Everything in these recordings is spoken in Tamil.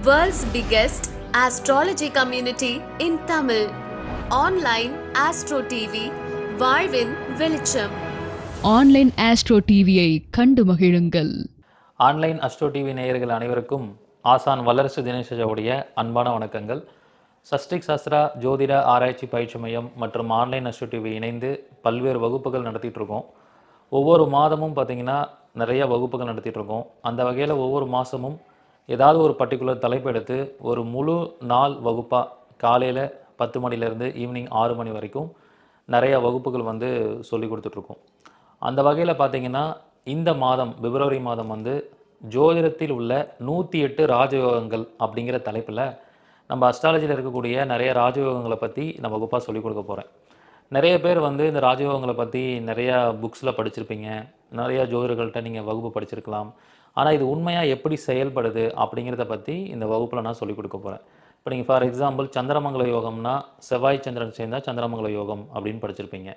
World's biggest astrology community in Tamil. Online Astro TV, வாழ்வின் வெளிச்சம் ஆன்லைன் ஆஸ்ட்ரோ டிவியை கண்டு மகிழுங்கள். ஆன்லைன் அஸ்ட்ரோ டிவி நேயர்கள் அனைவருக்கும் ஆசான் வல்லரசு தினேஷோடைய அன்பான வணக்கங்கள். சஷ்டிக் சாஸ்திரா ஜோதிட ஆராய்ச்சி பயிற்சி மையம் மற்றும் ஆன்லைன் அஸ்ட்ரோ டிவி இணைந்து பல்வேறு வகுப்புகள் நடத்திட்டு இருக்கோம். ஒவ்வொரு மாதமும் பார்த்திங்கன்னா நிறைய வகுப்புகள் நடத்திட்டு இருக்கோம். அந்த வகையில் ஒவ்வொரு மாதமும் ஏதாவது ஒரு பர்டிகுலர் தலைப்பு எடுத்து ஒரு முழு நாள் வகுப்பாக காலையில் பத்து மணிலேருந்து ஈவினிங் ஆறு மணி வரைக்கும் நிறைய வகுப்புகள் வந்து சொல்லி கொடுத்துட்ருக்கோம். அந்த வகையில் பார்த்தீங்கன்னா இந்த மாதம் பிப்ரவரி மாதம் வந்து ஜோதிடத்தில் உள்ள நூற்றி எட்டு ராஜயோகங்கள் அப்படிங்கிற தலைப்பில் நம்ம அஸ்ட்ராலஜியில் இருக்கக்கூடிய நிறைய ராஜயோகங்களை பற்றி நான் வகுப்பாக சொல்லிக் கொடுக்க போகிறேன் நிறைய பேர் வந்து இந்த ராஜயோகங்களை பற்றி நிறையா புக்ஸில் படிச்சிருப்பீங்க. நிறையா ஜோதிடர்கள்ட்ட நீங்கள் வகுப்பு படிச்சிருக்கலாம். ஆனால் இது உண்மையாக எப்படி செயல்படுது அப்படிங்கிறத பற்றி இந்த வகுப்பில் நான் சொல்லிக் கொடுக்க போகிறேன் இப்போ நீங்கள் ஃபார் எக்ஸாம்பிள் சந்திரமங்கல யோகம்னா செவ்வாய் சந்திரன் சேர்ந்தா சந்திரமங்கல யோகம் அப்படின்னு படிச்சிருப்பீங்க.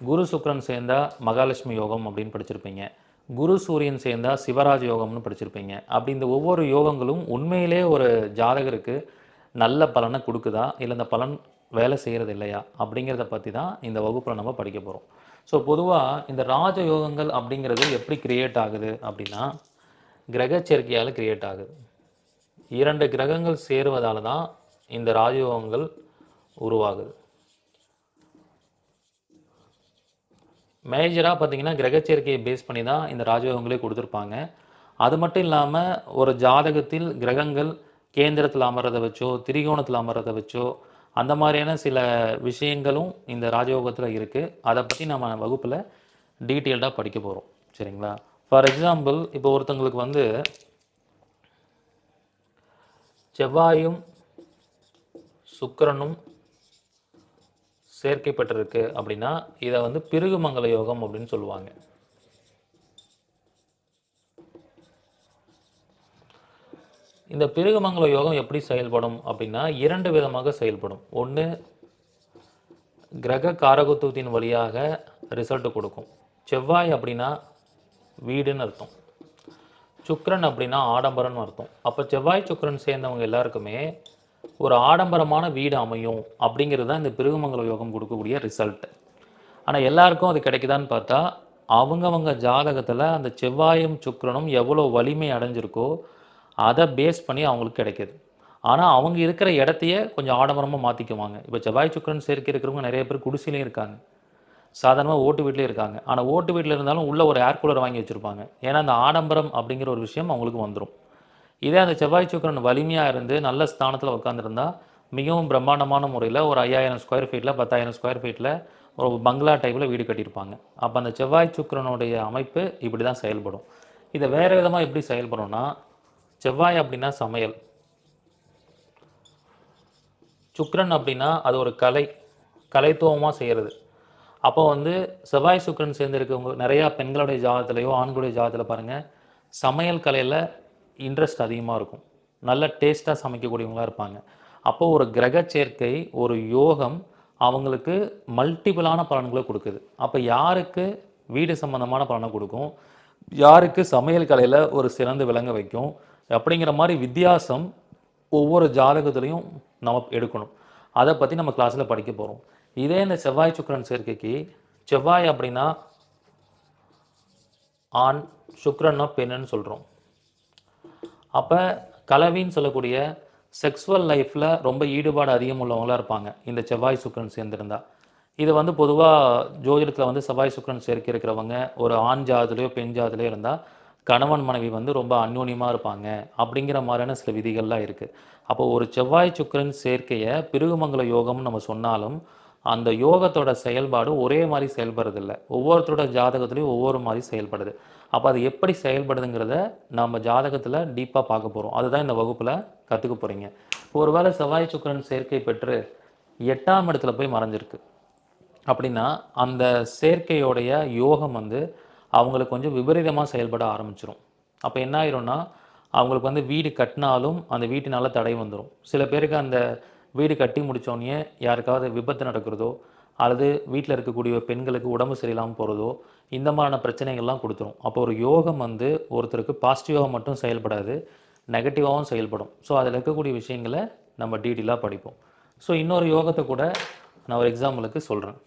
குரு சுக்ரன் சேர்ந்தா மகாலட்சுமி யோகம் அப்படின்னு படிச்சிருப்பீங்க. குரு சூரியன் சேர்ந்தா சிவராஜ் யோகம்னு படிச்சிருப்பீங்க. அப்படி இந்த ஒவ்வொரு யோகங்களும் உண்மையிலே ஒரு ஜாதகருக்கு நல்ல பலனை கொடுக்குதா? இல்லை இந்த பலன் வேலை செய்கிறது இல்லையா? அப்படிங்கிறத பற்றி தான் இந்த வகுப்பில் நம்ம படிக்க போகிறோம் ஸோ பொதுவாக இந்த ராஜ யோகங்கள் அப்படிங்கிறது எப்படி கிரியேட் ஆகுது அப்படின்னா கிரகச்சேர்க்கையால் கிரியேட் ஆகுது. இரண்டு கிரகங்கள் சேருவதால் தான் இந்த ராஜயோகங்கள் உருவாகுது. மேஜராக பார்த்தீங்கன்னா கிரகச்சேர்க்கையை பேஸ் பண்ணி தான் இந்த ராஜயோகங்களே கொடுத்துருப்பாங்க. அது மட்டும் இல்லாமல் ஒரு ஜாதகத்தில் கிரகங்கள் கேந்திரத்தில் அமர்றதை வச்சோ திரிகோணத்தில் அமர்றதை வச்சோ அந்த மாதிரியான சில விஷயங்களும் இந்த ராஜயோகத்தில் இருக்குது அதை பற்றி நம்ம வகுப்பில் டீட்டெயில்டாக படிக்க போகிறோம் சரிங்களா? ஃபார் எக்ஸாம்பிள் இப்போ ஒருத்தங்களுக்கு வந்து செவ்வாயும் சுக்கரனும் சேர்க்கை பெற்றிருக்கு அப்படின்னா இதை வந்து பிருகுமங்கல யோகம் அப்படின்னு சொல்லுவாங்க. இந்த பிருகுமங்கல யோகம் எப்படி செயல்படும் அப்படின்னா இரண்டு விதமாக செயல்படும். ஒன்று கிரக காரகத்துவத்தின் வழியாக ரிசல்ட் கொடுக்கும். செவ்வாய் அப்படின்னா வீடுன்னு அர்த்தம். சுக்கரன் அப்படின்னா ஆடம்பரம்னு அர்த்தம். அப்போ செவ்வாய் சுக்கிரன் சேர்ந்தவங்க எல்லாருக்குமே ஒரு ஆடம்பரமான வீடு அமையும் அப்படிங்கிறது தான் இந்த பிருகுமங்கல யோகம் கொடுக்கக்கூடிய ரிசல்ட் ஆனால் எல்லாருக்கும் அது கிடைக்குதான்னு பார்த்தா அவங்கவங்க ஜாதகத்தில் அந்த செவ்வாயும் சுக்கரனும் எவ்வளோ வலிமை அடைஞ்சிருக்கோ அதை பேஸ் பண்ணி அவங்களுக்கு கிடைக்கிது. ஆனால் அவங்க இருக்கிற இடத்தையே கொஞ்சம் ஆடம்பரமாக மாற்றிக்குவாங்க இப்போ செவ்வாய் சுக்கிரன் சேர்க்கை இருக்கிறவங்க நிறைய பேர் குடிசையிலையும் இருக்காங்க. சாதாரணமாக ஓட்டு வீட்டிலே இருக்காங்க. ஆனால் ஓட்டு வீட்டில் இருந்தாலும் உள்ள ஒரு ஏர் கூலர் வாங்கி வச்சுருப்பாங்க. ஏன்னா அந்த ஆடம்பரம் அப்படிங்கிற ஒரு விஷயம் அவங்களுக்கு வந்துடும் இதே அந்த செவ்வாய் சுக்கிரன் வலிமையாக இருந்து நல்ல ஸ்தானத்தில் உட்காந்துருந்தா மிகவும் பிரம்மாண்டமான முறையில் ஒரு ஐயாயிரம் ஸ்கொயர் ஃபீட்டில் பத்தாயிரம் ஸ்கொயர் ஃபீட்டில் ஒரு பங்களா டைப்பில் வீடு கட்டியிருப்பாங்க. அப்போ அந்த செவ்வாய் சுக்கிரனுடைய அமைப்பு இப்படி தான் செயல்படும். இதை வேறு விதமாக எப்படி செயல்படும்னா செவ்வாய் அப்படின்னா சமையல். சுக்கரன் அப்படின்னா அது ஒரு கலை கலைத்துவமாக செய்கிறது அப்போ வந்து செவ்வாய் சுக்கிரன் சேர்ந்திருக்கவங்க நிறையா பெண்களுடைய ஜாதத்துலையோ ஆண்களுடைய ஜாதகத்தில் பாருங்கள் சமையல் கலையில் இன்ட்ரெஸ்ட் அதிகமாக இருக்கும். நல்ல டேஸ்ட்டாக சமைக்கக்கூடியவங்களா இருப்பாங்க. அப்போது ஒரு கிரக சேர்க்கை ஒரு யோகம் அவங்களுக்கு மல்டிபிளான பலன்களை கொடுக்குது. அப்போ யாருக்கு வீடு சம்பந்தமான பலனை கொடுக்கும்? யாருக்கு சமையல் கலையில் ஒரு சிறந்து விளங்க வைக்கும்? அப்படிங்கிற மாதிரி வித்தியாசம் ஒவ்வொரு ஜாதகத்துலேயும் நம்ம எடுக்கணும். அதை பற்றி நம்ம கிளாஸில் படிக்க போகிறோம் இதே இந்த செவ்வாய் சுக்கிரன் சேர்க்கைக்கு செவ்வாய் அப்படின்னா ஆண் சுக்கரன்னா பெண்ணுன்னு சொல்கிறோம் அப்போ கலவின்னு சொல்லக்கூடிய செக்ஸுவல் லைஃப்பில் ரொம்ப ஈடுபாடு அதிகம் உள்ளவங்களா இருப்பாங்க. இந்த செவ்வாய் சுக்கிரன் சேர்ந்துருந்தா. இது வந்து பொதுவாக ஜோதிடத்தில் வந்து செவ்வாய் சுக்கரன் சேர்க்கை இருக்கிறவங்க ஒரு ஆண் ஜாதிலையோ பெண் ஜாதிலையோ இருந்தால் கணவன் மனைவி வந்து ரொம்ப அந்யோன்யமாக இருப்பாங்க. அப்படிங்கிற மாதிரியான சில விதிகள்லாம் இருக்குது அப்போ ஒரு செவ்வாய் சுக்கிரன் சேர்க்கையை பிருகுமங்கல யோகம்னு நம்ம சொன்னாலும் அந்த யோகத்தோட செயல்பாடு ஒரே மாதிரி செயல்படுறதில்ல. ஒவ்வொருத்தரோட ஜாதகத்துலேயும் ஒவ்வொரு மாதிரி செயல்படுது. அப்போ அது எப்படி செயல்படுதுங்கிறத நம்ம ஜாதகத்தில் டீப்பாக பார்க்க போகிறோம் அதுதான் இந்த வகுப்பில் கற்றுக்க போகிறீங்க ஒருவேளை செவ்வாய் சுக்கிரன் சேர்க்கை பெற்று எட்டாம் இடத்துல போய் மறைஞ்சிருக்கு. அப்படின்னா அந்த சேர்க்கையோடைய யோகம் வந்து அவங்களுக்கு கொஞ்சம் விபரீதமாக செயல்பட ஆரம்பிச்சிடும் அப்போ என்ன ஆயிரும்னா அவங்களுக்கு வந்து வீடு கட்டினாலும் அந்த வீட்டினால தடை வந்துடும் சில பேருக்கு அந்த வீடு கட்டி முடிச்சோடனே யாருக்காவது விபத்து நடக்கிறதோ அல்லது வீட்டில் இருக்கக்கூடிய பெண்களுக்கு உடம்பு சரியில்லாமல் போகிறதோ இந்த மாதிரியான பிரச்சனைகள்லாம் கொடுத்துரும். அப்போ ஒரு யோகம் வந்து ஒருத்தருக்கு பாசிட்டிவாக மட்டும் செயல்படாது நெகட்டிவாகவும் செயல்படும். ஸோ அதில் இருக்கக்கூடிய விஷயங்களை நம்ம டீட்டெயிலாக படிப்போம். ஸோ இன்னொரு யோகத்தை கூட நான் ஒரு எக்ஸாம்பிளுக்கு சொல்கிறேன்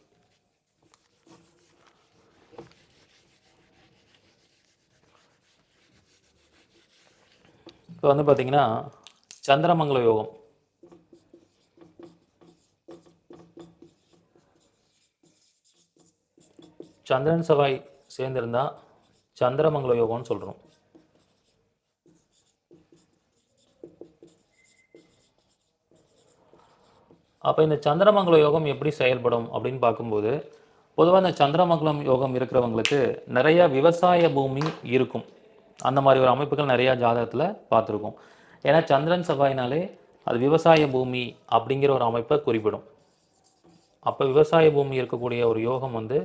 இப்போ வந்து பார்த்தீங்கன்னா சந்திரமங்கல யோகம். சந்திரன் செவ்வாய் சேர்ந்திருந்தா சந்திரமங்கல யோகம்னு சொல்கிறோம் அப்போ இந்த சந்திரமங்கல யோகம் எப்படி செயல்படும் அப்படின்னு பார்க்கும்போது பொதுவாக இந்த சந்திரமங்கலம் யோகம் இருக்கிறவங்களுக்கு நிறைய விவசாய பூமி இருக்கும். அந்த மாதிரி ஒரு அமைப்புகள் நிறையா ஜாதகத்தில் பார்த்துருக்கோம். ஏன்னா சந்திரன் செவ்வாயினாலே அது விவசாய பூமி அப்படிங்கிற ஒரு அமைப்பை குறிப்பிடும். அப்போ விவசாய பூமி இருக்கக்கூடிய ஒரு யோகம் வந்து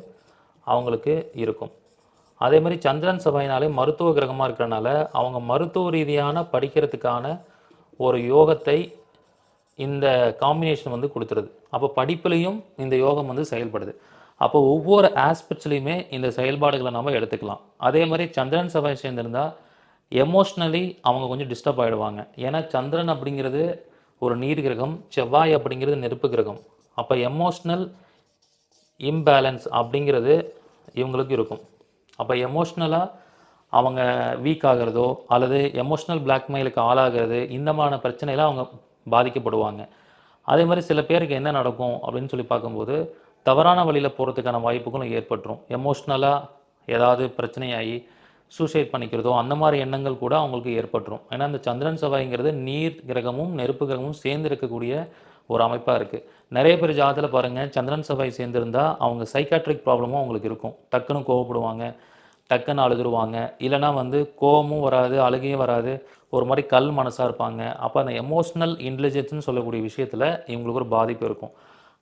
அவங்களுக்கு இருக்கும். அதே மாதிரி சந்திரன் செவ்வாயினாலே மருத்துவ கிரகமாக இருக்கிறனால அவங்க மருத்துவ ரீதியான படிக்கிறதுக்கான ஒரு யோகத்தை இந்த காம்பினேஷன் வந்து கொடுத்துருது. அப்போ படிப்புலையும் இந்த யோகம் வந்து செயல்படுது. அப்போ ஒவ்வொரு ஆஸ்பெக்ட்ஸ்லையுமே இந்த செயல்பாடுகளை நம்ம எடுத்துக்கலாம். அதே மாதிரி சந்திரன் செவ்வாய் சேர்ந்திருந்தால் எமோஷ்னலி அவங்க கொஞ்சம் டிஸ்டர்ப் ஆகிடுவாங்க ஏன்னா சந்திரன் அப்படிங்கிறது ஒரு நீர் கிரகம் செவ்வாய் அப்படிங்கிறது நெருப்பு கிரகம். அப்போ எமோஷ்னல் இம்பேலன்ஸ் அப்படிங்கிறது இவங்களுக்கு இருக்கும். அப்போ எமோஷ்னலாக அவங்க வீக் ஆகிறதோ அல்லது எமோஷ்னல் பிளாக்மெயிலுக்கு ஆளாகிறது இந்த மாதிரியான பிரச்சனையில அவங்க பாதிக்கப்படுவாங்க. அதே மாதிரி சில பேருக்கு என்ன நடக்கும் அப்படின்னு சொல்லி பார்க்கும்போது தவறான வழியில் போகிறதுக்கான வாய்ப்புகளும் ஏற்பட்டுரும். எமோஷ்னலாக ஏதாவது பிரச்சனையாகி சூசைட் பண்ணிக்கிறதோ அந்த மாதிரி எண்ணங்கள் கூட அவங்களுக்கு ஏற்பட்டுரும். ஏன்னா இந்த சந்திரன் செவ்வாய்ங்கிறது நீர் கிரகமும் நெருப்பு கிரகமும் சேர்ந்து இருக்கக்கூடிய ஒரு அமைப்பாக இருக்குது நிறைய பேர் ஜாதத்தில் பாருங்கள் சந்திரன் சபை சேர்ந்திருந்தா அவங்க சைக்காட்ரிக் ப்ராப்ளமும் அவங்களுக்கு இருக்கும். டக்குன்னு கோவப்படுவாங்க டக்குன்னு அழுதுருவாங்க. இல்லைனா வந்து கோபமும் வராது அழுகையும் வராது. ஒரு மாதிரி கல் மனசாக இருப்பாங்க. அப்போ அந்த எமோஷ்னல் இன்டெலிஜென்ஸ்னு சொல்லக்கூடிய விஷயத்தில் இவங்களுக்கு ஒரு பாதிப்பு இருக்கும்.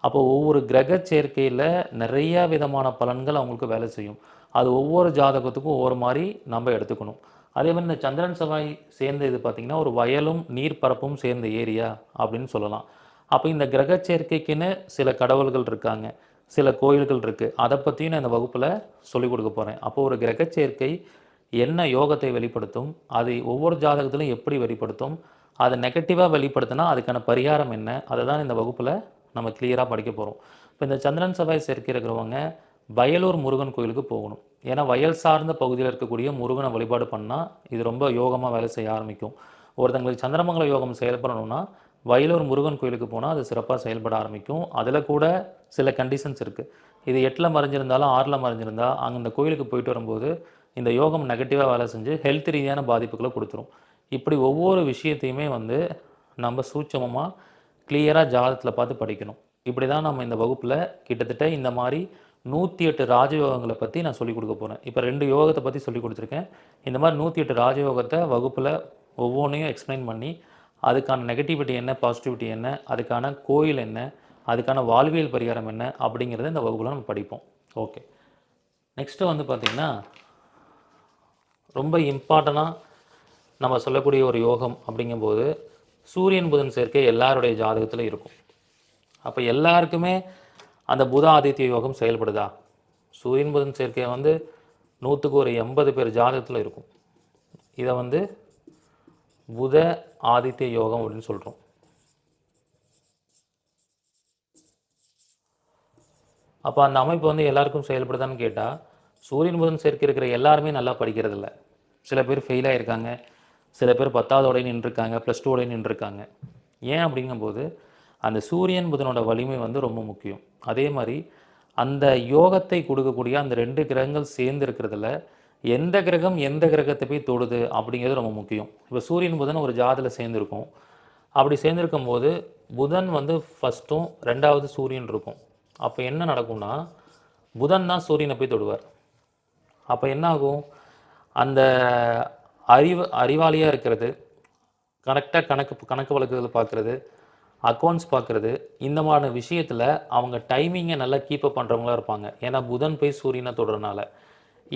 அப்போ ஒவ்வொரு கிரக சேர்க்கையில் நிறைய விதமான பலன்கள் அவங்களுக்கு வேலை செய்யும். அது ஒவ்வொரு ஜாதகத்துக்கும் ஒவ்வொரு மாதிரி நம்ம எடுத்துக்கணும். அதே மாதிரி இந்த சந்திரன் செவ்வாய் சேர்ந்த இது பார்த்திங்கன்னா ஒரு வயலும் நீர்ப்பரப்பும் சேர்ந்த ஏரியா அப்படின்னு சொல்லலாம். அப்போ இந்த கிரக சேர்க்கைக்குன்னு சில கடவுள்கள் இருக்காங்க. சில கோயில்கள் இருக்குது அதை பற்றியும் நான் இந்த வகுப்பில் சொல்லிக் கொடுக்க போகிறேன் அப்போ ஒரு கிரக சேர்க்கை என்ன யோகத்தை வெளிப்படுத்தும்? அது ஒவ்வொரு ஜாதகத்திலும் எப்படி வெளிப்படுத்தும்? அதை நெகட்டிவாக வெளிப்படுத்தினா அதுக்கான பரிகாரம் என்ன? அதை தான் இந்த வகுப்பில் நம்ம கிளியராக படிக்க போகிறோம் இப்போ இந்த சந்திரன் செவ்வாய் சேர்க்கை இருக்கிறவங்க வயலூர் முருகன் கோயிலுக்கு போகணும். ஏன்னா வயல் சார்ந்த பகுதியில் இருக்கக்கூடிய முருகனை வழிபாடு பண்ணால் இது ரொம்ப யோகமாக வேலை செய்ய ஆரம்பிக்கும். ஒருத்தங்களுக்கு சந்திரமங்கல யோகம் செயல்படணும்னா வயலூர் முருகன் கோயிலுக்கு போனால் அது சிறப்பாக செயல்பட ஆரம்பிக்கும். அதில் கூட சில கண்டிஷன்ஸ் இருக்குது இது எட்டில் மறைஞ்சிருந்தாலும் ஆறில் மறைஞ்சிருந்தால் அங்கே இந்த கோயிலுக்கு போயிட்டு வரும்போது இந்த யோகம் நெகட்டிவாக வேலை செஞ்சு ஹெல்த் ரீதியான பாதிப்புகளை கொடுத்துரும். இப்படி ஒவ்வொரு விஷயத்தையுமே வந்து நம்ம சூட்சமமாக கிளியராக ஜாதகத்தில் பார்த்து படிக்கணும். இப்படி தான் நம்ம இந்த வகுப்பில் கிட்டத்தட்ட இந்த மாதிரி நூற்றி எட்டு ராஜயோகங்களை பற்றி நான் சொல்லிக் கொடுக்க போகிறேன் இப்போ ரெண்டு யோகத்தை பற்றி சொல்லி கொடுத்துருக்கேன். இந்த மாதிரி நூற்றி எட்டு ராஜயோகத்தை வகுப்பில் ஒவ்வொன்றையும் எக்ஸ்பிளைன் பண்ணி அதுக்கான நெகட்டிவிட்டி என்ன பாசிட்டிவிட்டி என்ன அதுக்கான கோயில் என்ன அதுக்கான வாழ்வியல் பரிகாரம் என்ன அப்படிங்கிறத இந்த வகுப்பில் நம்ம படிப்போம். ஓகே நெக்ஸ்ட்டு வந்து பார்த்திங்கன்னா ரொம்ப இம்பார்ட்டண்ட்டாக நம்ம சொல்லக்கூடிய ஒரு யோகம் அப்படிங்கும்போது சூரியன் புதன் சேர்க்கை எல்லாருடைய ஜாதகத்தில் இருக்கும். அப்போ எல்லாருக்குமே அந்த புத ஆதித்ய யோகம் செயல்படுதா? சூரியன் புதன் சேர்க்கை வந்து நூற்றுக்கு ஒரு எண்பது பேர் ஜாதகத்தில் இருக்கும். இதை வந்து புத ஆதித்ய யோகம் அப்படின்னு சொல்கிறோம் அப்போ அந்த அமைப்பு வந்து எல்லாருக்கும் செயல்படுதான்னு கேட்டால் சூரியன் புதன் சேர்க்கை இருக்கிற எல்லாருமே நல்லா படிக்கிறதில்ல. சில பேர் ஃபெயில் ஆகியிருக்காங்க சில பேர் பத்தாவதோடய நின்றுருக்காங்க ப்ளஸ் டூவோடய நின்றுருக்காங்க. ஏன் அப்படிங்கும்போது அந்த சூரியன் புதனோட வலிமை வந்து ரொம்ப முக்கியம். அதே மாதிரி அந்த யோகத்தை கொடுக்கக்கூடிய அந்த ரெண்டு கிரகங்கள் சேர்ந்து இருக்கிறதுல எந்த கிரகம் எந்த கிரகத்தை போய் தொடுது அப்படிங்கிறது ரொம்ப முக்கியம். இப்போ சூரியன் புதன் ஒரு ஜாதில் சேர்ந்துருக்கும். அப்படி சேர்ந்துருக்கும் போது புதன் வந்து ஃபஸ்ட்டும் ரெண்டாவது சூரியன் இருக்கும். அப்போ என்ன நடக்கும்னா புதன் தான் சூரியனை போய் தொடுவார். அப்போ என்ன ஆகும் அந்த அறிவு அறிவாளியாக இருக்கிறது கரெக்டாக கணக்கு கணக்கு வழக்குகள் பார்க்குறது அக்கௌண்ட்ஸ் பார்க்குறது இந்த மாதிரி விஷயத்தில் அவங்க டைமிங்கை நல்லா கீப்பப் பண்ணுறவங்களா இருப்பாங்க. ஏன்னா புதன் போய் சூரியனை தொடுறனால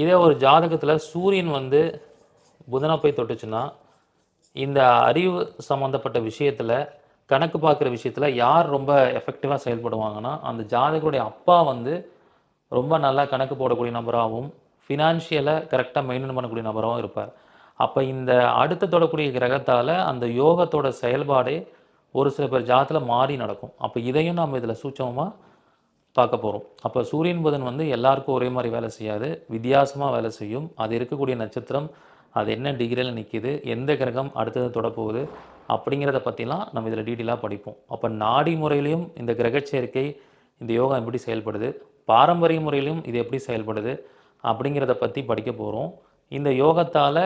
இதே ஒரு ஜாதகத்தில் சூரியன் வந்து புதனை போய் தொட்டுச்சுன்னா இந்த அறிவு சம்மந்தப்பட்ட விஷயத்தில் கணக்கு பார்க்குற விஷயத்தில் யார் ரொம்ப எஃபெக்டிவாக செயல்படுவாங்கன்னா அந்த ஜாதகருடைய அப்பா வந்து ரொம்ப நல்லா கணக்கு போடக்கூடிய நபராகவும் ஃபினான்ஷியலை கரெக்டாக மெயின்டைன் பண்ணக்கூடிய நபராகவும் இருப்பார். அப்போ இந்த அடுத்து தொடக்கூடிய கிரகத்தால் அந்த யோகத்தோட செயல்பாடே ஒரு சில பேர் ஜாதத்தில் மாறி நடக்கும். அப்போ இதையும் நம்ம இதில் சூட்சமாக பார்க்க போகிறோம் அப்போ சூரியன் புதன் வந்து எல்லாருக்கும் ஒரே மாதிரி வேலை செய்யாது. வித்தியாசமாக வேலை செய்யும். அது இருக்கக்கூடிய நட்சத்திரம் அது என்ன டிகிரியில் நிற்கிது எந்த கிரகம் அடுத்தது தொடப்போகுது அப்படிங்கிறத பற்றிலாம் நம்ம இதில் டீட்டெயிலாக படிப்போம். அப்போ நாடி முறையிலையும் இந்த கிரகச்சேர்க்கை இந்த யோகா எப்படி செயல்படுது பாரம்பரிய முறையிலும் இது எப்படி செயல்படுது அப்படிங்கிறத பற்றி படிக்க போகிறோம் இந்த யோகத்தால்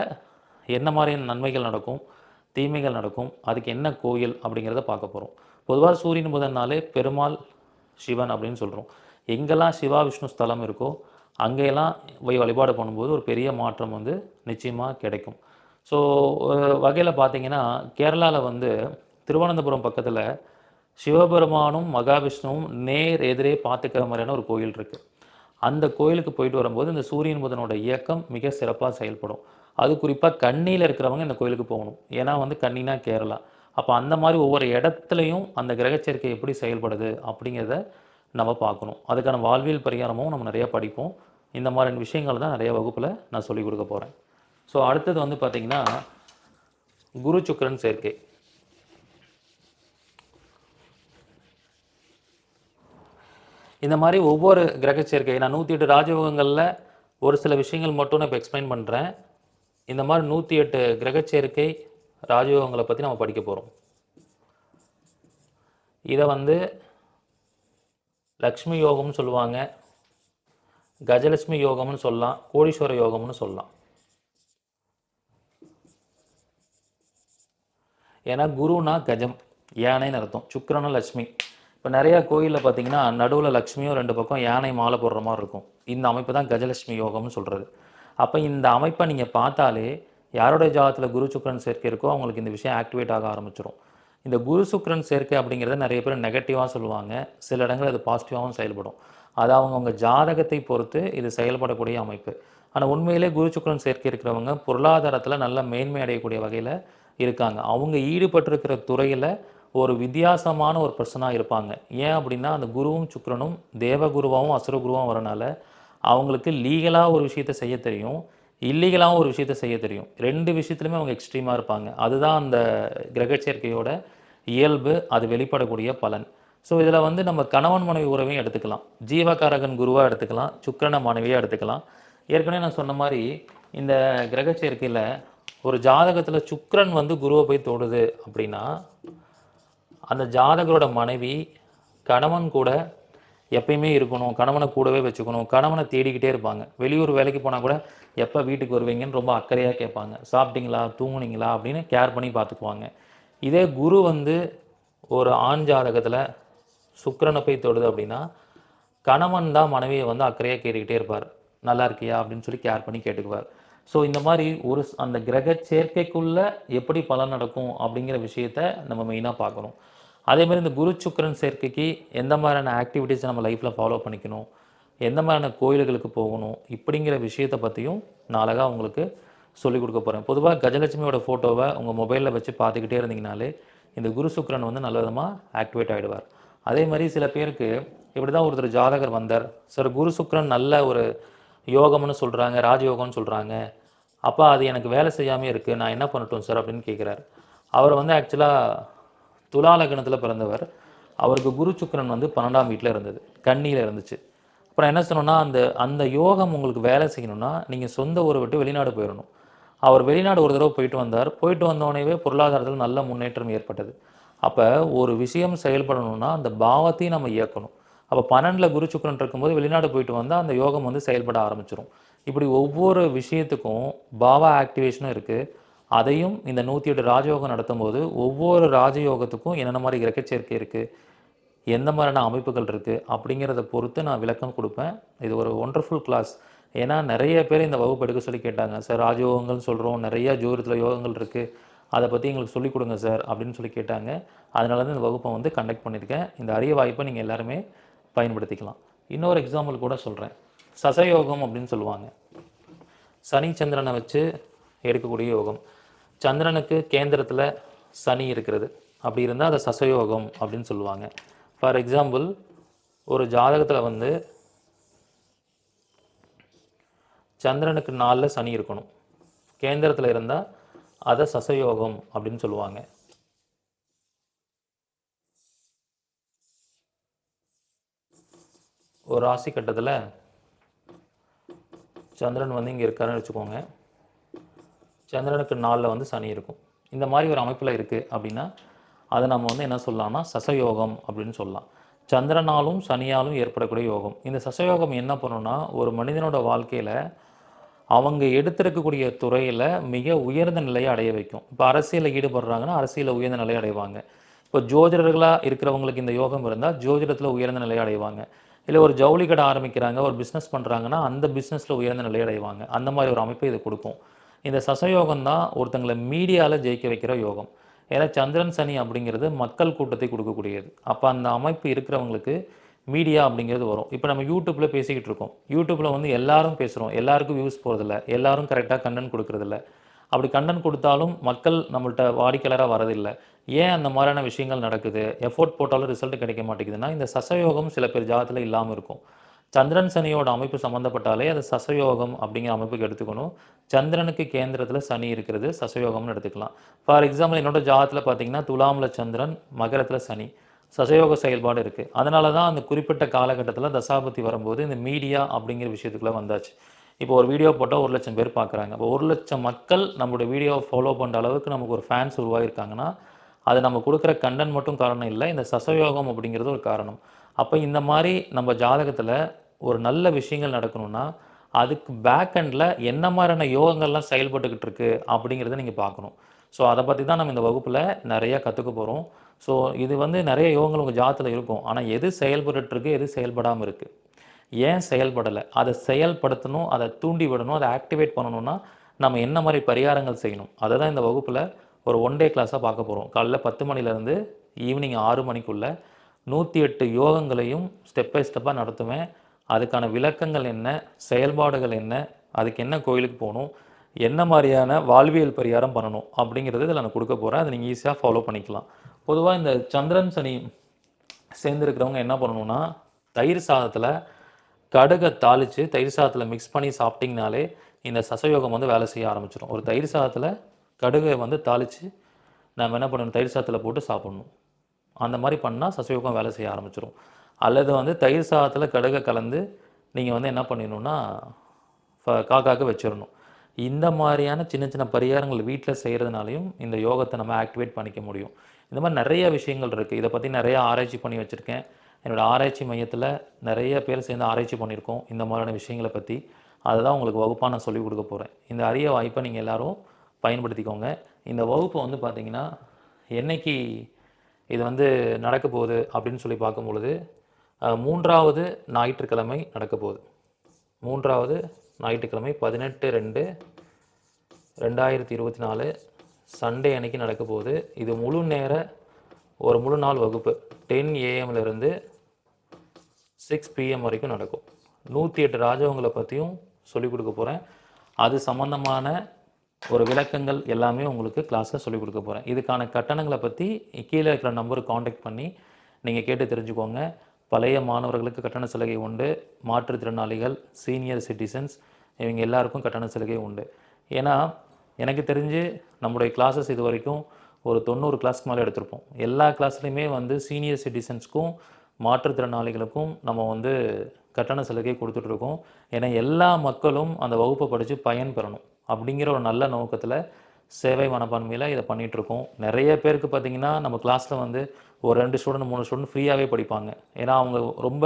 என்ன மாதிரியான நன்மைகள் நடக்கும் தீமைகள் நடக்கும் அதுக்கு என்ன கோயில் அப்படிங்கிறத பார்க்க போகிறோம் பொதுவாக சூரியன் புதன்னாலே பெருமாள் சிவன் அப்படின்னு சொல்கிறோம் எங்கெல்லாம் சிவா விஷ்ணு ஸ்தலம் இருக்கோ அங்கெல்லாம் போய் வழிபாடு பண்ணும்போது ஒரு பெரிய மாற்றம் வந்து நிச்சயமாக கிடைக்கும். ஸோ வகையில் பார்த்தீங்கன்னா கேரளாவில் வந்து திருவனந்தபுரம் பக்கத்தில் சிவபெருமானும் மகாவிஷ்ணுவும் நேர் எதிரே பார்த்துக்கிற மாதிரியான ஒரு கோயில் இருக்குது அந்த கோயிலுக்கு போயிட்டு வரும்போது இந்த சூரியன் புதனோட இயக்கம் மிக சிறப்பாக செயல்படும். அது குறிப்பாக கண்ணியில் இருக்கிறவங்க இந்த கோயிலுக்கு போகணும். ஏன்னா வந்து கண்ணினா கேரளா. அப்போ அந்த மாதிரி ஒவ்வொரு இடத்துலையும் அந்த கிரகச்சேர்க்கை எப்படி செயல்படுது அப்படிங்கிறத நம்ம பார்க்கணும். அதுக்கான வாழ்வியல் பரிகாரமும் நம்ம நிறையா படிப்போம். இந்த மாதிரியான விஷயங்கள் தான் நிறைய வகுப்பில் நான் சொல்லிக் கொடுக்க போகிறேன் ஸோ அடுத்தது வந்து பார்த்திங்கன்னா குரு சுக்கரன் சேர்க்கை இந்த மாதிரி ஒவ்வொரு கிரக சேர்க்கை நான் நூற்றி எட்டு ராஜயோகங்களில் ஒரு சில விஷயங்கள் மட்டும் நான் இப்போ எக்ஸ்பிளைன் பண்ணுறேன் இந்த மாதிரி நூற்றி எட்டு கிரக சேர்க்கை ராஜயோகங்களை பற்றி நம்ம படிக்க போகிறோம் இதை வந்து லக்ஷ்மி யோகம்னு சொல்லுவாங்க. கஜலட்சுமி யோகம்னு சொல்லலாம். கோடீஸ்வர யோகம்னு சொல்லலாம். ஏன்னா குருனா கஜம் யானைன்னு அர்த்தம். சுக்கரனும் லக்ஷ்மி. இப்போ நிறையா கோயிலில் பார்த்தீங்கன்னா நடுவில் லக்ஷ்மியும் ரெண்டு பக்கம் யானை மாலை போடுற மாதிரி இருக்கும். இந்த அமைப்பு தான் கஜலட்சுமி யோகம்னு சொல்கிறது அப்போ இந்த அமைப்பை நீங்கள் பார்த்தாலே யாருடைய ஜாதத்தில் குரு சுக்ரன் சேர்க்கை இருக்கோ அவங்களுக்கு இந்த விஷயம் ஆக்டிவேட் ஆக ஆரம்பிச்சிடும் இந்த குரு சுக்கிரன் சேர்க்கை அப்படிங்கிறத நிறைய பேர் நெகட்டிவாக சொல்லுவாங்க. சில இடங்கள் அது பாசிட்டிவாகவும் செயல்படும். அது அவங்கவுங்க ஜாதகத்தை பொறுத்து இது செயல்படக்கூடிய அமைப்பு. ஆனால் உண்மையிலே குரு சுக்ரன் சேர்க்கை இருக்கிறவங்க பொருளாதாரத்தில் நல்ல மேன்மை அடையக்கூடிய வகையில் இருக்காங்க. அவங்க ஈடுபட்டிருக்கிற துறையில் ஒரு வித்தியாசமான ஒரு பர்சனாக இருப்பாங்க. ஏன் அப்படின்னா அந்த குருவும் சுக்கிரனும் தேவகுருவாகவும் அசுரகுருவாகவும் வரனால அவங்களுக்கு லீகலாக ஒரு விஷயத்தை செய்ய தெரியும். இல்லீகலாகவும் ஒரு விஷயத்தை செய்ய தெரியும். ரெண்டு விஷயத்துலையுமே அவங்க எக்ஸ்ட்ரீமாக இருப்பாங்க. அதுதான் அந்த கிரக சேர்க்கையோட இயல்பு அது வெளிப்படக்கூடிய பலன். ஸோ இதில் வந்து நம்ம கணவன் மனைவி உறவையும் எடுத்துக்கலாம். ஜீவகாரகன் குருவாக எடுத்துக்கலாம். சுக்கரன மனைவியாக எடுத்துக்கலாம். ஏற்கனவே நான் சொன்ன மாதிரி இந்த கிரக சேர்க்கையில் ஒரு ஜாதகத்தில் சுக்கரன் வந்து குருவை போய் தொடுது அப்படின்னா அந்த ஜாதகரோட மனைவி கணவன் கூட எப்பயுமே இருக்கணும் கணவனை கூடவே வச்சுக்கணும் கணவனை தேடிக்கிட்டே இருப்பாங்க. வெளியூர் வேலைக்கு போனால் கூட எப்போ வீட்டுக்கு வருவீங்கன்னு ரொம்ப அக்கறையாக கேட்பாங்க. சாப்பிட்டீங்களா தூங்குனீங்களா அப்படின்னு கேர் பண்ணி பார்த்துக்குவாங்க. இதே குரு வந்து ஒரு ஆண் ஜாதகத்தில் சுக்கிரனை போய் தொடுது அப்படின்னா கணவன் தான் மனைவியை வந்து அக்கறையாக கேட்டுக்கிட்டே இருப்பார். நல்லா இருக்கியா அப்படின்னு சொல்லி கேர் பண்ணி கேட்டுக்குவார். ஸோ இந்த மாதிரி ஒரு அந்த கிரக சேர்க்கைக்குள்ளே எப்படி பலன் நடக்கும் அப்படிங்கிற விஷயத்த நம்ம மெயினாக பார்க்கணும். அதேமாதிரி இந்த குரு சுக்கரன் சேர்க்கைக்கு எந்த மாதிரியான ஆக்டிவிட்டீஸ் நம்ம லைஃப்பில் ஃபாலோ பண்ணிக்கணும்? எந்த மாதிரியான கோயில்களுக்கு போகணும்? இப்படிங்கிற விஷயத்தை பற்றியும் நான் அழகாக உங்களுக்கு சொல்லிக் கொடுக்க போகிறேன் பொதுவாக கஜலட்சுமியோட ஃபோட்டோவை உங்கள் மொபைலில் வச்சு பார்த்துக்கிட்டே இருந்தீங்கனாலே இந்த குரு சுக்கரன் வந்து நல்ல விதமாக ஆக்டிவேட் ஆகிடுவார் அதே மாதிரி சில பேருக்கு இப்படி தான் ஒருத்தர் ஜாதகர் வந்தார். சார் குரு சுக்கரன் நல்ல ஒரு யோகம்னு சொல்கிறாங்க ராஜயோகம்னு சொல்கிறாங்க அப்போ அது எனக்கு வேலை செய்யாமே இருக்குது நான் என்ன பண்ணட்டும் சார்? அப்படின்னு கேட்குறாரு அவர் வந்து ஆக்சுவலாக துலா லக்னத்தில் பிறந்தவர். அவருக்கு குரு சுக்கரன் வந்து பன்னெண்டாம் வீட்டில் இருந்தது. கன்னியில் இருந்துச்சு. அப்புறம் என்ன சொன்னோன்னா அந்த அந்த யோகம் உங்களுக்கு வேலை செய்யணும்னா நீங்கள் சொந்த ஊரை விட்டு வெளிநாடு போயிடணும். அவர் வெளிநாடு ஒரு தடவை போயிட்டு வந்தார். போயிட்டு வந்தோடனேவே பொருளாதாரத்தில் நல்ல முன்னேற்றம் ஏற்பட்டது. அப்போ ஒரு விஷயம் செயல்படணும்னா அந்த பாவத்தையும் நம்ம இயக்கணும். அப்போ பன்னெண்டில் குரு சுக்கரன் இருக்கும்போது வெளிநாடு போயிட்டு வந்தால் அந்த யோகம் வந்து செயல்பட ஆரம்பிச்சிடும் இப்படி ஒவ்வொரு விஷயத்துக்கும் பாவா ஆக்டிவேஷனும் இருக்குது அதையும் இந்த நூற்றி எட்டு ராஜயோகம் நடத்தும் போது ஒவ்வொரு ராஜயோகத்துக்கும் என்னென்ன மாதிரி இறக்கச்சேர்க்கை இருக்குது எந்த மாதிரியான அமைப்புகள் இருக்குது அப்படிங்கிறத பொறுத்து நான் விளக்கம் கொடுப்பேன். இது ஒரு ஒண்டர்ஃபுல் கிளாஸ் ஏன்னா நிறைய பேர் இந்த வகுப்பு எடுக்க சொல்லி கேட்டாங்க சார் ராஜயோகங்கள்னு சொல்கிறோம் நிறைய ஜோதிடத்தில் யோகங்கள் இருக்குது அதை பற்றி எங்களுக்கு சொல்லிக் கொடுங்க சார் அப்படின்னு சொல்லி கேட்டாங்க. அதனால தான் இந்த வகுப்பை வந்து கண்டக்ட் பண்ணியிருக்கேன். இந்த அரிய வாய்ப்பை நீங்கள் எல்லாருமே பயன்படுத்திக்கலாம். இன்னொரு எக்ஸாம்பிள் கூட சொல்கிறேன் சசயோகம் அப்படின்னு சொல்லுவாங்க. சனி சந்திரனை வச்சு எடுக்கக்கூடிய யோகம். சந்திரனுக்கு கேந்திரத்தில் சனி இருக்கிறது. அப்படி இருந்தால் அதை சசயோகம் அப்படின்னு சொல்லுவாங்க. ஃபார் எக்ஸாம்பிள் ஒரு ஜாதகத்தில் வந்து சந்திரனுக்கு நாலில் சனி இருக்கணும். கேந்திரத்தில் இருந்தால் அதை சசயோகம் அப்படின்னு சொல்லுவாங்க. ஒரு ராசி கட்டத்தில் சந்திரன் வந்து இங்கே இருக்காருன்னு வச்சுக்கோங்க. சந்திரனுக்கு நாளில் வந்து சனி இருக்கும். இந்த மாதிரி ஒரு அமைப்பில் இருக்குது அப்படின்னா அதை நம்ம வந்து என்ன சொல்லலாம்னா சசயோகம் அப்படின்னு சொல்லலாம். சந்திரனாலும் சனியாலும் ஏற்படக்கூடிய யோகம். இந்த சசயோகம் என்ன பண்ணுன்னா ஒரு மனிதனோட வாழ்க்கையில் அவங்க எடுத்திருக்கக்கூடிய துறையில் மிக உயர்ந்த நிலையை அடைய வைக்கும். இப்போ அரசியலில் ஈடுபடுறாங்கன்னா அரசியலில் உயர்ந்த நிலையை அடைவாங்க. இப்போ ஜோதிடர்களாக இருக்கிறவங்களுக்கு இந்த யோகம் இருந்தால் ஜோதிடத்தில் உயர்ந்த நிலையை அடைவாங்க. இல்லை ஒரு ஜவுளி கடை ஆரம்பிக்கிறாங்க ஒரு பிஸ்னஸ் பண்ணுறாங்கன்னா அந்த பிஸ்னஸில் உயர்ந்த நிலையை அடைவாங்க. அந்த மாதிரி ஒரு அமைப்பை இது கொடுக்கும். இந்த சசயோகம் தான் ஒருத்தங்களை மீடியாவில் ஜெயிக்க வைக்கிற யோகம். ஏன்னா சந்திரன் சனி அப்படிங்கிறது மக்கள் கூட்டத்தை கொடுக்கக்கூடியது. அப்போ அந்த அமைப்பு இருக்கிறவங்களுக்கு மீடியா அப்படிங்கிறது வரும். இப்போ நம்ம யூடியூப்பில் பேசிக்கிட்டு இருக்கோம். யூடியூப்பில் வந்து எல்லாரும் பேசுகிறோம் எல்லாருக்கும் வியூஸ் போகிறதில்ல எல்லாரும் கரெக்டாக கண்டென்ட் கொடுக்கறதில்ல. அப்படி கண்டென்ட் கொடுத்தாலும் மக்கள் நம்மள்ட்ட வாடிக்கையாளராக வரதில்லை. ஏன் அந்த மாதிரியான விஷயங்கள் நடக்குது? எஃபோர்ட் போட்டாலும் ரிசல்ட் கிடைக்க மாட்டேங்குதுன்னா இந்த சசயோகம் சில பேர் ஜாதத்தில் இல்லாமல் இருக்கும். சந்திரன் சனியோட அமைப்பு சம்மந்தப்பட்டாலே அது சசயோகம் அப்படிங்கிற அமைப்புக்கு எடுத்துக்கணும். சந்திரனுக்கு கேந்திரத்தில் சனி இருக்கிறது சசயோகம்னு எடுத்துக்கலாம். ஃபார் எக்ஸாம்பிள் என்னோட ஜாதத்தில் பார்த்தீங்கன்னா துலாமில் சந்திரன் மகரத்தில் சனி. சசயோக செயல்பாடு இருக்குது அதனால தான் அந்த குறிப்பிட்ட காலகட்டத்தில் தசாபதி வரும்போது இந்த மீடியா அப்படிங்கிற விஷயத்துக்குள்ளே வந்தாச்சு. இப்போ ஒரு வீடியோ போட்டால் ஒரு லட்சம் பேர் பார்க்குறாங்க இப்போ ஒரு லட்சம் மக்கள் நம்மளுடைய வீடியோவை ஃபாலோ பண்ணுற அளவுக்கு நமக்கு ஒரு ஃபேன்ஸ் உருவாகிருக்காங்கன்னா அது நம்ம கொடுக்குற கண்டென்ட் மட்டும் காரணம் இல்லை இந்த சசயோகம் அப்படிங்கிறது ஒரு காரணம். அப்போ இந்த மாதிரி நம்ம ஜாதகத்தில் ஒரு நல்ல விஷயங்கள் நடக்கணும்னா அதுக்கு பேக்கெண்டில் என்ன மாதிரியான யோகங்கள்லாம் செயல்பட்டுக்கிட்டு இருக்கு அப்படிங்கிறத நீங்கள் பார்க்கணும். ஸோ அதை பற்றி தான் நம்ம இந்த வகுப்பில் நிறையா கற்றுக்க போகிறோம் ஸோ இது வந்து நிறைய யோகங்கள் உங்கள் ஜாதத்தில் இருக்கும். ஆனால் எது செயல்பட்டுருக்கு எது செயல்படாமல் இருக்குது ஏன் செயல்படலை? அதை செயல்படுத்தணும் அதை தூண்டி விடணும் அதை ஆக்டிவேட் பண்ணணும்னா நம்ம என்ன மாதிரி பரிகாரங்கள் செய்யணும்? அதை தான் இந்த வகுப்பில் ஒரு ஒன் டே கிளாஸாக பார்க்க போகிறோம் காலைல பத்து மணிலேருந்து ஈவினிங் ஆறு மணிக்குள்ளே நூற்றி எட்டு யோகங்களையும் ஸ்டெப் பை ஸ்டெப்பாக நடத்துவேன். அதுக்கான விளக்கங்கள் என்ன? செயல்பாடுகள் என்ன? அதுக்கு என்ன கோயிலுக்கு போகணும்? என்ன மாதிரியான வாழ்வியல் பரிகாரம் பண்ணணும்? அப்படிங்கிறது இதில் நான் கொடுக்க போகிறேன் அதை நீங்கள் ஈஸியாக ஃபாலோ பண்ணிக்கலாம். பொதுவாக இந்த சந்திரன் சனி சேர்ந்துருக்கிறவங்க என்ன பண்ணணும்னா தயிர் சாதத்தில் கடுகை தாளித்து தயிர் சாதத்தில் மிக்ஸ் பண்ணி சாப்பிட்டிங்கனாலே இந்த சசயோகம் வந்து வேலை செய்ய ஆரம்பிச்சிடும் ஒரு தயிர் சாதத்தில் கடுகை வந்து தாளித்து நம்ம என்ன பண்ணணும்? தயிர் சாதத்தில் போட்டு சாப்பிடணும். அந்த மாதிரி பண்ணால் சசயோகம் வேலை செய்ய ஆரம்பிச்சிடும் அல்லது வந்து தயிர் சாதத்தில் கடுகை கலந்து நீங்கள் வந்து என்ன பண்ணிடணும்னா ஃப- வச்சிடணும். இந்த மாதிரியான சின்ன சின்ன பரிகாரங்கள் வீட்டில் செய்கிறதுனாலையும் இந்த யோகத்தை நம்ம ஆக்டிவேட் பண்ணிக்க முடியும். இந்த மாதிரி நிறைய விஷயங்கள் இருக்குது இதை பற்றி நிறைய ஆராய்ச்சி பண்ணி வச்சுருக்கேன். என்னோடய ஆராய்ச்சி மையத்தில் நிறைய பேர் சேர்ந்து ஆராய்ச்சி பண்ணியிருக்கோம். இந்த மாதிரியான விஷயங்களை பற்றி அதை தான் உங்களுக்கு வகுப்பாக நான் சொல்லிக் கொடுக்க போகிறேன் இந்த அரிய வாய்ப்பை நீங்கள் எல்லோரும் பயன்படுத்திக்கோங்க. இந்த வகுப்பு வந்து பார்த்தீங்கன்னா என்னைக்கு இது வந்து நடக்க போகுது அப்படின்னு சொல்லி பார்க்கும் பொழுது மூன்றாவது ஞாயிற்றுக்கிழமை நடக்க போகுது. மூன்றாவது ஞாயிற்றுக்கிழமை பதினெட்டு ரெண்டு ரெண்டாயிரத்தி இருபத்தி நாலு சண்டே அன்னைக்கு நடக்க போகுது. இது முழு நேர ஒரு முழு நாள் வகுப்பு. டென் ஏஎம்லேருந்து சிக்ஸ் பிஎம் வரைக்கும் நடக்கும். நூற்றி எட்டு ராஜவங்களை பற்றியும் சொல்லிக் கொடுக்க போகிறேன் அது சம்மந்தமான ஒரு விளக்கங்கள் எல்லாமே உங்களுக்கு கிளாஸில் சொல்லிக் கொடுக்க போகிறேன் இதுக்கான கட்டணங்களை பற்றி கீழே இருக்கிற நம்பருக்கு காண்டாக்ட் பண்ணி நீங்கள் கேட்டு தெரிஞ்சுக்கோங்க. பழைய மாணவர்களுக்கு கட்டண சலுகை உண்டு. மாற்றுத்திறனாளிகள் சீனியர் சிட்டிசன்ஸ் இவங்க எல்லாருக்கும் கட்டண சலுகை உண்டு. ஏன்னா எனக்கு தெரிஞ்சு நம்முடைய கிளாஸஸ் இது வரைக்கும் ஒரு தொண்ணூறு கிளாஸ்க்கு மேலே எடுத்திருப்போம். எல்லா கிளாஸ்லையுமே வந்து சீனியர் சிட்டிசன்ஸ்க்கும் மாற்றுத்திறனாளிகளுக்கும் நம்ம வந்து கட்டண சலுகை கொடுத்துட்ருக்கோம் ஏன்னா எல்லா மக்களும் அந்த வகுப்பை படித்து பயன் பெறணும். அப்படிங்கிற ஒரு நல்ல நோக்கத்தில் சேவை மனப்பான்மையில் இதை பண்ணிகிட்ருக்கோம் நிறைய பேருக்கு பார்த்தீங்கன்னா நம்ம கிளாஸில் வந்து ஒரு ரெண்டு ஸ்டூடெண்ட் மூணு ஸ்டூடெண்ட் ஃப்ரீயாகவே படிப்பாங்க. ஏன்னா அவங்க ரொம்ப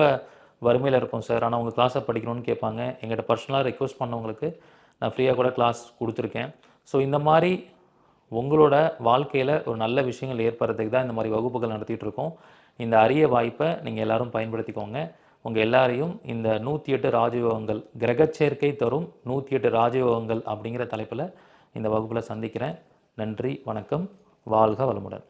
வறுமையில் இருக்கும் சார் ஆனால் அவங்க கிளாஸை படிக்கணும்னு கேட்பாங்க. எங்கிட்ட பர்சனலாக ரெக்வஸ்ட் பண்ணவங்களுக்கு நான் ஃப்ரீயாக கூட கிளாஸ் கொடுத்துருக்கேன். ஸோ இந்த மாதிரி உங்களோட வாழ்க்கையில் ஒரு நல்ல விஷயங்கள் ஏற்படுறதுக்கு தான் இந்த மாதிரி வகுப்புகள் நடத்திட்டு இருக்கோம் இந்த அரிய வாய்ப்பை நீங்கள் எல்லாரும் பயன்படுத்திக்கோங்க. உங்கள் எல்லாரையும் இந்த நூற்றி எட்டு ராஜயோகங்கள் கிரகச்சேர்க்கை தரும் நூற்றி எட்டு ராஜயோகங்கள் அப்படிங்கிற தலைப்பில் இந்த வகுப்பில் சந்திக்கிறேன். நன்றி வணக்கம் வாழ்க வளமுடன்.